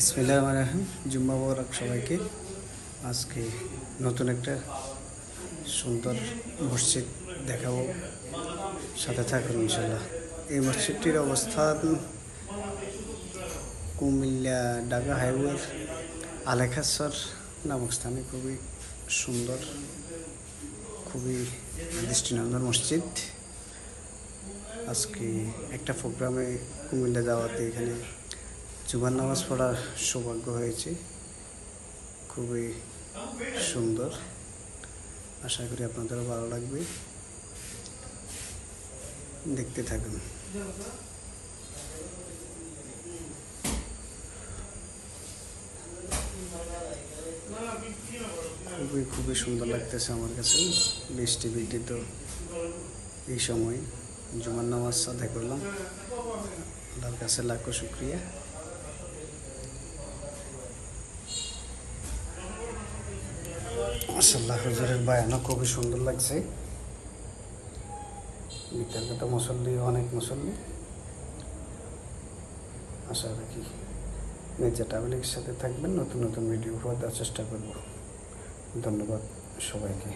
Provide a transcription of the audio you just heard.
ইসমিল্লাহ রহমান রাহিম জুম্মা মোবারক সবাইকে। আজকে নতুন একটা সুন্দর মসজিদ দেখাবো। সাথে থাকুন ইনশাল্লাহ এই মসজিদটির অবস্থান কুমিল্লা ডাগা হাইওয়ের আলেখাসর নামক স্থানে। খুবই সুন্দর, খুবই দৃষ্টিনন্দন মসজিদ। আজকে একটা প্রোগ্রামে কুমিল্লা যাওয়াতে এখানে জুমার নামাজ পড়ার সৌভাগ্য হয়েছে। খুবই সুন্দর। আশা করি আপনাদেরও ভালো লাগবে। দেখতে থাকুন। খুবই খুবই সুন্দর লাগতেছে আমার কাছে। বৃষ্টি তো এই সময় জুমার নামাজ আদায় করলাম। আল্লাহর কাছে লাখো শুক্রিয়া। মাসাল্লাহ হুজুরের বায়ানও খুবই সুন্দর লাগছে। বিখ্যাত মুসল্লি, অনেক মুসল্লি। আশা রাখি মির্জা ট্রাভেলিংয়ের সাথে থাকবেন, নতুন নতুন ভিডিও উপহার দেওয়ার চেষ্টা করব। ধন্যবাদ সবাইকে।